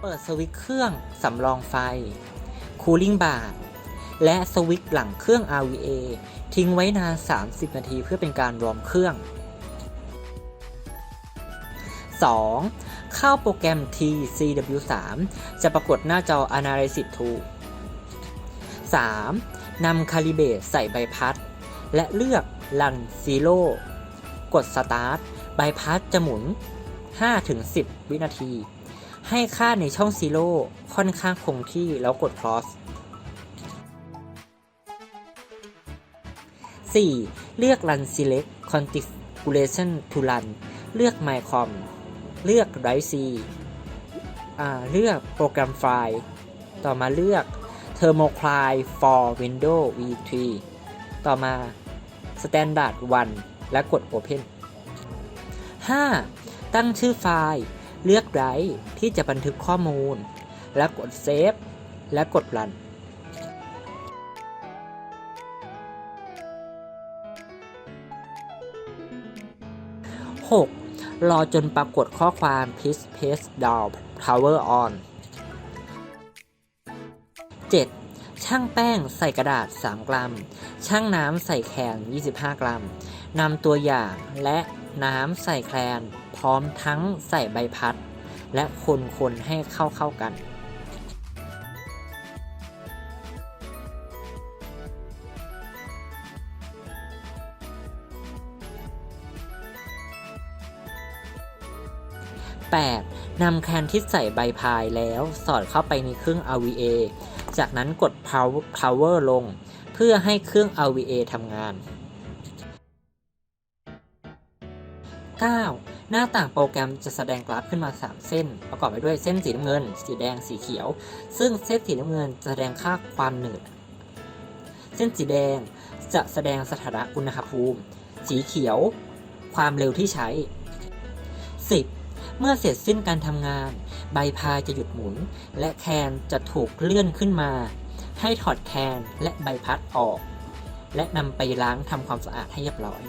เปิดสวิตช์เครื่องสำรองไฟ Cooling Bar และสวิตช์หลังเครื่อง RVA ทิ้งไว้นาน 30 นาทีเพื่อเป็นการวอร์มเครื่อง 2. เข้าโปรแกรม TCW3 จะปรากฏหน้าจอ Analysis Tool 3. นำคาลิเบตใส่ใบพัด และเลือก Run Zero กด Start ใบพัดจะหมุน 5-10 วินาที ให้ค่าในช่อง Zero ค่อนข้างคงที่แล้วกด Cross 4. เลือก Run Select Configuration to Run เลือก MyCom เลือก Drive C เลือกโปรแกรมไฟล์ ต่อมาเลือก Thermocline for Windows V3 ต่อมา Standard 1 และกด Open 5. ตั้งชื่อไฟล์ เลือก Drive ที่จะบันทึกข้อมูล และกด Save และกด Run 6. รอจนปรากฏข้อความ please press down power on 7. ช่างแป้งใส่กระดาษ 3 กรัม ช่างน้ำใส่แคน25 กรัม นำตัวอย่างและ น้ำใส่แคลน พร้อมทั้งใส่ใบพัด และคนๆให้เข้าเข้าๆกัน 8. นำแคนที่ใส่ใบพายแล้วสอดเข้าไปในเครื่อง RVA จากนั้นกด power, power ลง เพื่อให้เครื่อง RVA ทำงาน 9. หน้าต่างโปรแกรมจะแสดงกราฟขึ้นมา 3 เส้น ประกอบไปด้วยเส้นสีน้ำเงิน สีแดงสีเขียว ซึ่งเส้นสีน้ำเงินจะแสดงค่าความหนืด เส้นสีแดงจะแสดงสถานะอุณหภูมิ สีเขียว ความเร็วที่ใช้ 10. เมื่อเสร็จสิ้นการทำงาน ใบพายจะหยุดหมุน และแคนจะถูกเลื่อนขึ้นมา ให้ถอดแคนและใบพัดออก และนำไปล้างทำความสะอาดให้เรียบร้อย